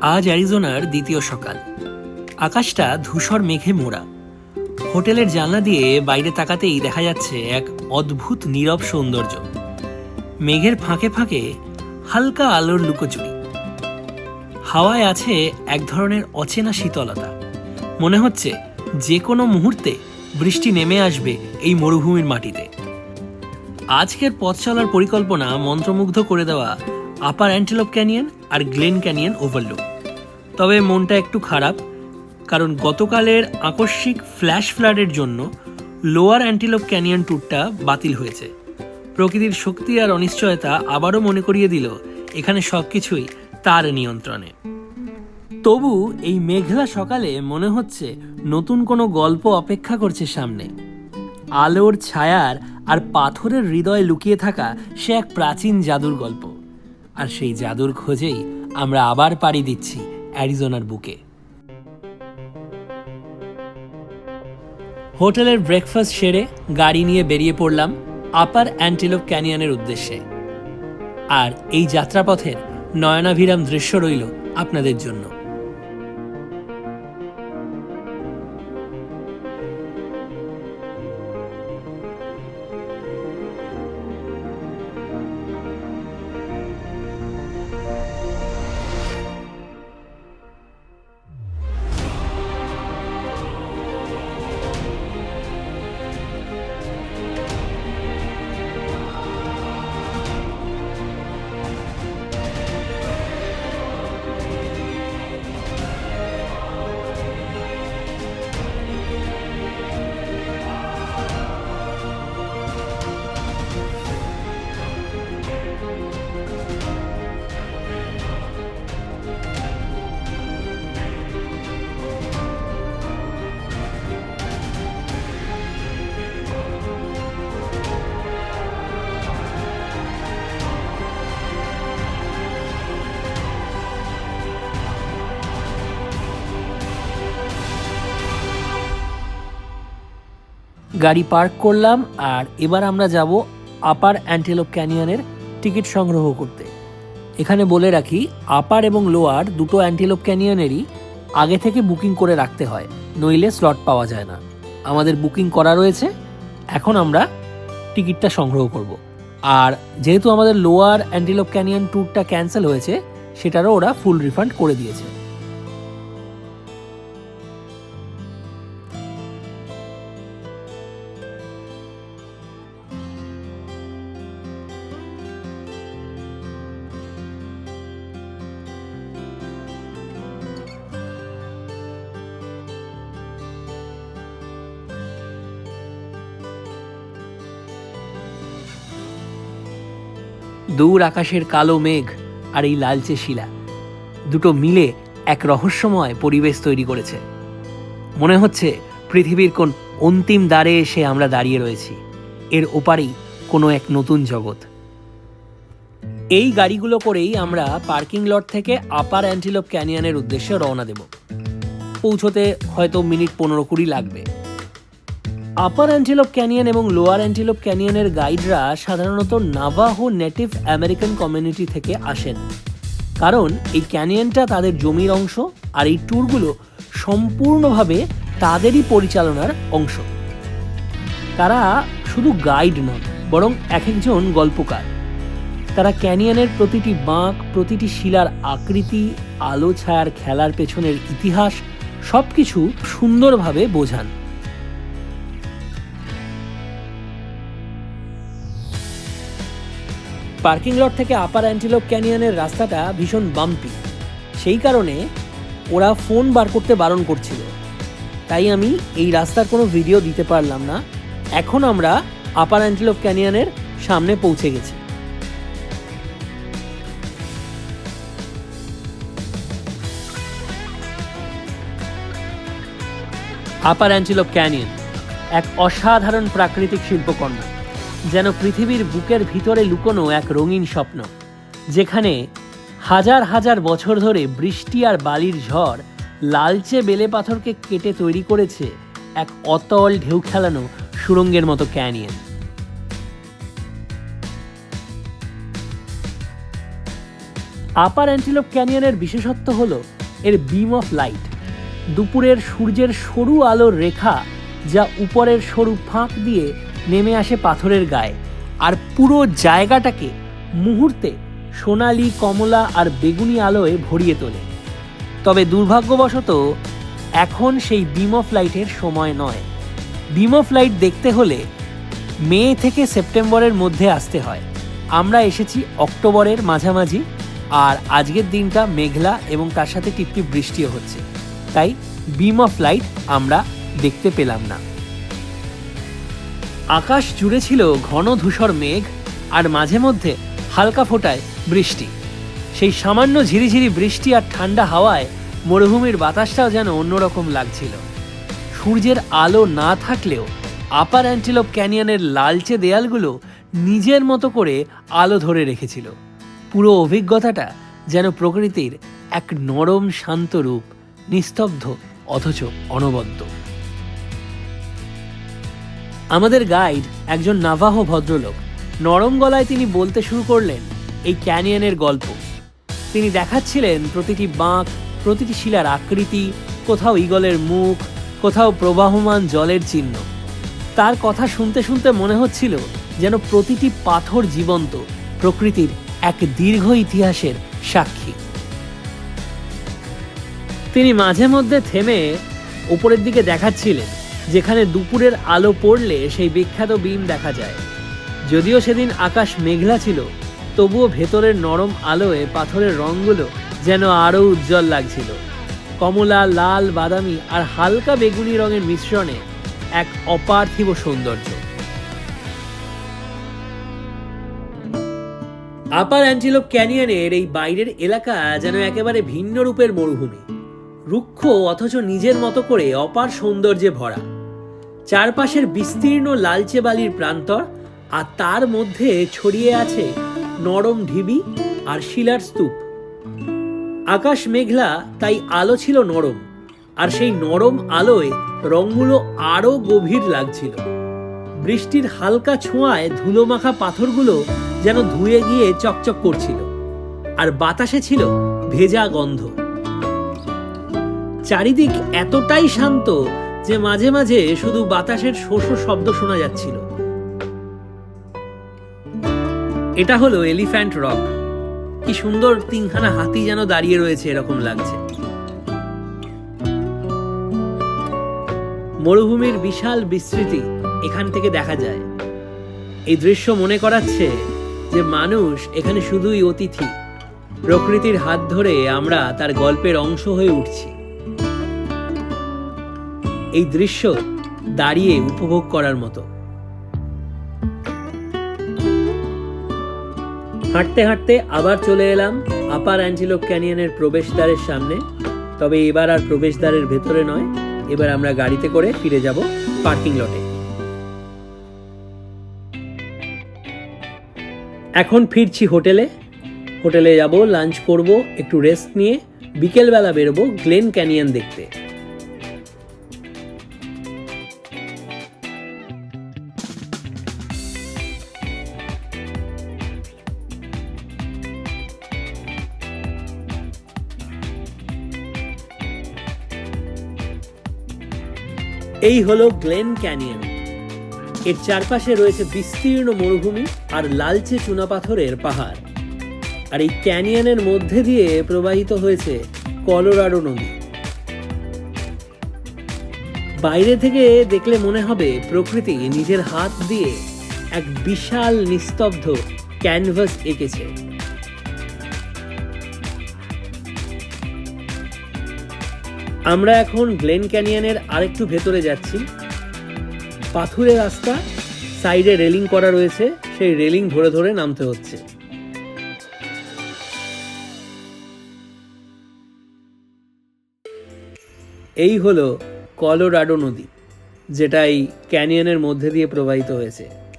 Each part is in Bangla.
আজ অ্যারিজোনার দ্বিতীয় সকাল। আকাশটা ধূসর মেঘে মোড়া। হোটেলের জানলা দিয়ে বাইরে তাকাতেই দেখা যাচ্ছে এক অদ্ভুত নীরব সৌন্দর্য। মেঘের ফাঁকে ফাঁকে হালকা আলোর লুকোচুরি। হাওয়ায় আছে এক ধরনের অচেনা শীতলতা। মনে হচ্ছে যে কোনো মুহূর্তে বৃষ্টি নেমে আসবে এই মরুভূমির মাটিতে। আজকের পথ চলার পরিকল্পনা মন্ত্রমুগ্ধ করে দেওয়া আপার অ্যান্টেলোপ ক্যানিয়ন আর গ্লেন ক্যানিয়ন ওভারলুক। তবে মনটা একটু খারাপ, কারণ গতকালের আকস্মিক ফ্ল্যাশ ফ্লাডের জন্য লোয়ার অ্যান্টিলোপ ক্যানিয়ন ট্যুরটা বাতিল হয়েছে। প্রকৃতির শক্তি আর অনিশ্চয়তা আবারও মনে করিয়ে দিল এখানে সব কিছুই তার নিয়ন্ত্রণে। তবু এই মেঘলা সকালে মনে হচ্ছে নতুন কোনো গল্প অপেক্ষা করছে সামনে। আলোর ছায়ার আর পাথরের হৃদয়ে লুকিয়ে থাকা সে এক প্রাচীন জাদুর গল্প। আর সেই জাদুর খোঁজেই আমরা আবার পাড়ি দিচ্ছি। অ্যারিজোনার বুকে। হোটেলের ব্রেকফাস্ট সেরে গাড়ি নিয়ে বেরিয়ে পড়লাম আপার অ্যান্টিলোপ ক্যানিয়নের উদ্দেশ্যে। আর এই যাত্রাপথের নয়নাভিরাম দৃশ্য রইল আপনাদের জন্য। গাড়ি পার্ক করলাম আর এবার আমরা যাব আপার অ্যান্টেলোপ ক্যানিয়নের টিকিট সংগ্রহ করতে। এখানে বলে রাখি, আপার এবং লোয়ার দুটো অ্যান্টেলোপ ক্যানিয়নেরই আগে থেকে বুকিং করে রাখতে হয়, নইলে স্লট পাওয়া যায় না। আমাদের বুকিং করা রয়েছে, এখন আমরা টিকিটটা সংগ্রহ করব। আর যেহেতু আমাদের লোয়ার অ্যান্টিলোপ ক্যানিয়ন ট্যুরটা ক্যান্সেল হয়েছে, সেটারও ওরা ফুল রিফান্ড করে দিয়েছে। দূর আকাশের কালো মেঘ আর এই লালচে শিলা। দুটো মিলে এক রহস্যময় পরিবেশ তৈরি করেছে। মনে হচ্ছে পৃথিবীর কোন অন্তিম দ্বারে এসে আমরা দাঁড়িয়ে রয়েছি। এর ওপারেই কোনো এক নতুন জগৎ। এই গাড়িগুলো করেই আমরা পার্কিং লট থেকে আপার অ্যান্টিলোপ ক্যানিয়নের উদ্দেশ্যে রওনা দেব। পৌঁছতে হয়তো মিনিট পনেরো কুড়ি লাগবে। আপার অ্যান্টিলোপ ক্যানিয়ন এবং লোয়ার অ্যান্টিলোপ ক্যানিয়নের গাইডরা সাধারণত নাভাহো নেটিভ আমেরিকান কমিউনিটি থেকে আসেন। কারণ এই ক্যানিয়নটা তাদের জমির অংশ আর এই ট্যুরগুলো সম্পূর্ণভাবে তাদেরই পরিচালনার অংশ। তারা শুধু গাইড নন, বরং এক একজন গল্পকার। তারা ক্যানিয়নের প্রতিটি বাঁক, প্রতিটি শিলার আকৃতি, আলো ছায়ার খেলার পেছনের ইতিহাস সব কিছু সুন্দরভাবে বোঝান। পার্কিং লট থেকে আপার অ্যান্টিলোপ ক্যানিয়নের রাস্তাটা ভীষণ বাম্পি সেই কারণে ওরা ফোন বার করতে বারণ করছিল। তাই আমি এই রাস্তার কোনো ভিডিও দিতে পারলাম না। এখন আমরা আপার অ্যান্টিলোপ ক্যানিয়নের সামনে পৌঁছে গেছি। আপার অ্যান্টিলোপ ক্যানিয়ন, এক অসাধারণ প্রাকৃতিক শিল্পকর্ম যেন পৃথিবীর বুকের ভিতরে লুকোনো এক রঙিন স্বপ্ন, যেখানে হাজার হাজার বছর ধরে বৃষ্টি আর বালির ঝড় লালচে বেলে পাথরকে কেটে তৈরি করেছে এক অতল ঢেউ খেলানো সুরঙ্গের মতো ক্যানিয়ন। আপার অ্যান্টিলোপ ক্যানিয়নের বিশেষত্ব হলো এর বিম অফ লাইট দুপুরের সূর্যের সরু আলোর রেখা যা উপরের সরু ফাঁক দিয়ে নেমে আসে পাথরের গায়ে। আর পুরো জায়গাটাকে মুহূর্তে সোনালি, কমলা আর বেগুনি আলোয় ভরিয়ে তোলে। তবে দুর্ভাগ্যবশত এখন সেই বিম অফ লাইটের সময় নয়। বিম অফ লাইট দেখতে হলে মে থেকে সেপ্টেম্বরের মধ্যে আসতে হয়। আমরা এসেছি অক্টোবরের মাঝামাঝি আর আজকের দিনটা মেঘলা এবং তার সাথে টিপটিপ বৃষ্টিও হচ্ছে। তাই বিম অফ লাইট আমরা দেখতে পেলাম না। আকাশ জুড়ে ছিল ঘন ধূসর মেঘ আর মাঝে মধ্যে হালকা ফোটায় বৃষ্টি। সেই সামান্য ঝিরিঝিরি বৃষ্টি আর ঠান্ডা হাওয়ায় মরুভূমির বাতাসটাও যেন অন্যরকম লাগছিল। সূর্যের আলো না থাকলেও আপার অ্যান্টিলোপ ক্যানিয়নের লালচে দেয়ালগুলো নিজের মতো করে আলো ধরে রেখেছিল। পুরো অভিজ্ঞতাটা যেন প্রকৃতির এক নরম, শান্ত রূপ, নিস্তব্ধ, অথচ অনবদ্য। আমাদের গাইড একজন নাভাহ ভদ্রলোক। নরম গলায় তিনি বলতে শুরু করলেন, এই ক্যানিয়নের গল্প। তিনি দেখাচ্ছিলেন প্রতিটি বাঁক, প্রতিটি শিলার আকৃতি, কোথাও ঈগলের মুখ, কোথাও প্রবাহমান জলের চিহ্ন। তার কথা শুনতে শুনতে মনে হচ্ছিল যেন প্রতিটি পাথর জীবন্ত, প্রকৃতির এক দীর্ঘ ইতিহাসের সাক্ষী। তিনি মাঝে মধ্যে থেমে উপরের দিকে দেখাচ্ছিলেন। যেখানে দুপুরের আলো পড়লে সেই বিখ্যাত বিম দেখা যায়। যদিও সেদিন আকাশ মেঘলা ছিল, তবুও ভেতরের নরম আলোয় পাথরের রঙগুলো যেন আরও উজ্জ্বল লাগছিল। কমলা, লাল, বাদামি আর হালকা বেগুনি রঙের মিশ্রণে এক অপার্থিব সৌন্দর্য। আপার অ্যান্টিলোপ ক্যানিয়নের এই বাইরের এলাকা যেন একেবারে ভিন্ন রূপের মরুভূমি। রুক্ষ অথচ নিজের মতো করে অপার সৌন্দর্যে ভরা। চারপাশের বিস্তীর্ণ লালচে বালির প্রান্তর আর তার মধ্যে ছড়িয়ে আছে নরম ঢিবি আর শিলার স্তূপ। আকাশ মেঘলা, তাই আলো ছিল নরম, আর সেই নরম আলোয় রঙগুলো আরও গভীর লাগছিল। বৃষ্টির হালকা ছোঁয়ায় ধুলোমাখা পাথরগুলো যেন ধুয়ে গিয়ে চকচক করছিল, আর বাতাসে ছিল ভেজা গন্ধ। চারিদিক এতটাই শান্ত যে মাঝে মাঝে শুধু বাতাসের শোষ শব্দ শোনা যাচ্ছিল। এটা হলো এলিফ্যান্ট রক। কি সুন্দর তিনখানা হাতি যেন দাঁড়িয়ে রয়েছে এরকম লাগছে। মরুভূমির বিশাল বিস্তৃতি এখান থেকে দেখা যায়। এই দৃশ্য মনে করাচ্ছে যে মানুষ এখানে শুধুই অতিথি। প্রকৃতির হাত ধরে আমরা তার গল্পের অংশ হয়ে উঠছি। এই দৃশ্য দাঁড়িয়ে উপভোগ করার মতো। হাঁটতে হাঁটতে আবার চলে এলাম আপার অ্যান্টিলোপ ক্যানিয়নের প্রবেশদ্বারের সামনে। তবে এবার আর প্রবেশদ্বারের ভেতরে নয়, এবার আমরা গাড়িতে করে ফিরে যাব পার্কিং লটে। এখন ফিরছি হোটেলে। হোটেলে যাব, লাঞ্চ করব, একটু রেস্ট নিয়ে। বিকেলবেলা বেরোবো গ্লেন ক্যানিয়ন দেখতে। এই হলো গ্লেন ক্যানিয়ন। এর চারপাশে রয়েছে বিস্তীর্ণ মরুভূমি আর লালচে চুনাপাথরের পাহাড়। আর এই ক্যানিয়নের মধ্যে দিয়ে প্রবাহিত হয়েছে কলোরাডো নদী। বাইরে থেকে দেখলে মনে হবে প্রকৃতি নিজের হাত দিয়ে এক বিশাল নিস্তব্ধ ক্যানভাস এঁকেছে। আমরা এখন গ্লেন ক্যানিয়নের আরেকটু ভেতরে যাচ্ছি। পাথুরে রাস্তা, সাইডে রেলিং করা রয়েছে, সেই রেলিং ধরে ধরে নামতে হচ্ছে। এই হলো কলোরাডো নদী, যেটা এই ক্যানিয়নের মধ্যে দিয়ে প্রবাহিত হয়েছে।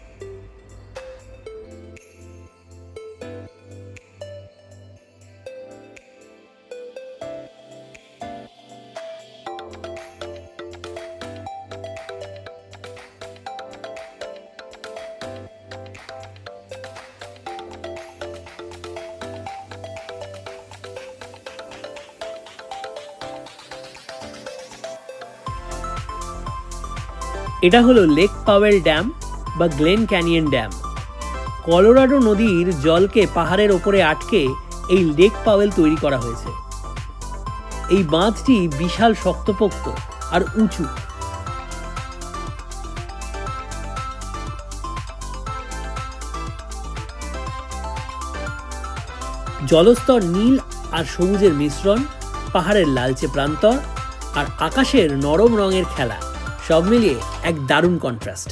এটা হলো লেক পাওয়েল ড্যাম বা গ্লেন ক্যানিয়ন ড্যাম। কলোরাডো নদীর জলকে পাহাড়ের ওপরে আটকে এই লেক পাওয়েল তৈরি করা হয়েছে। এই বাঁধটি বিশাল শক্তপোক্ত আর উঁচু। জলস্তর নীল আর সবুজের মিশ্রণ, পাহাড়ের লালচে প্রান্তর আর আকাশের নরম রঙের খেলা। সব মিলিয়ে এক দারুণ কন্ট্রাস্ট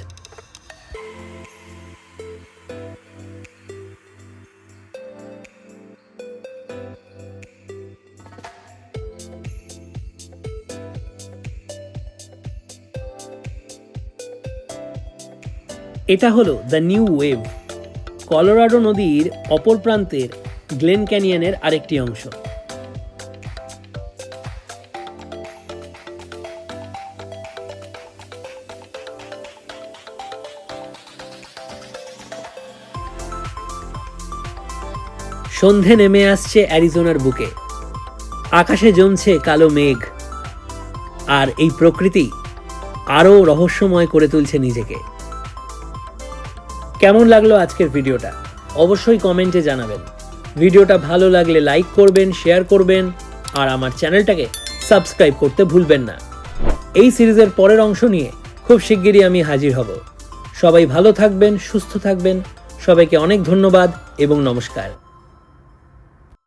এটা হলো দ্য নিউ ওয়েভ কলোরাডো নদীর অপর প্রান্তের গ্লেন ক্যানিয়নের আরেকটি অংশ। সন্ধে নেমে আসছে অ্যারিজোনার বুকে। আকাশে জমছে কালো মেঘ। আর এই প্রকৃতি আরও রহস্যময় করে তুলছে নিজেকে। কেমন লাগল আজকের ভিডিওটা? অবশ্যই কমেন্টে জানাবেন। ভিডিওটা ভালো লাগলে লাইক করবেন, শেয়ার করবেন, আর আমার চ্যানেলটাকে সাবস্ক্রাইব করতে ভুলবেন না। এই সিরিজের পরের অংশ নিয়ে খুব শিগগিরই আমি হাজির হব। সবাই ভালো থাকবেন, সুস্থ থাকবেন। সবাইকে অনেক ধন্যবাদ এবং নমস্কার।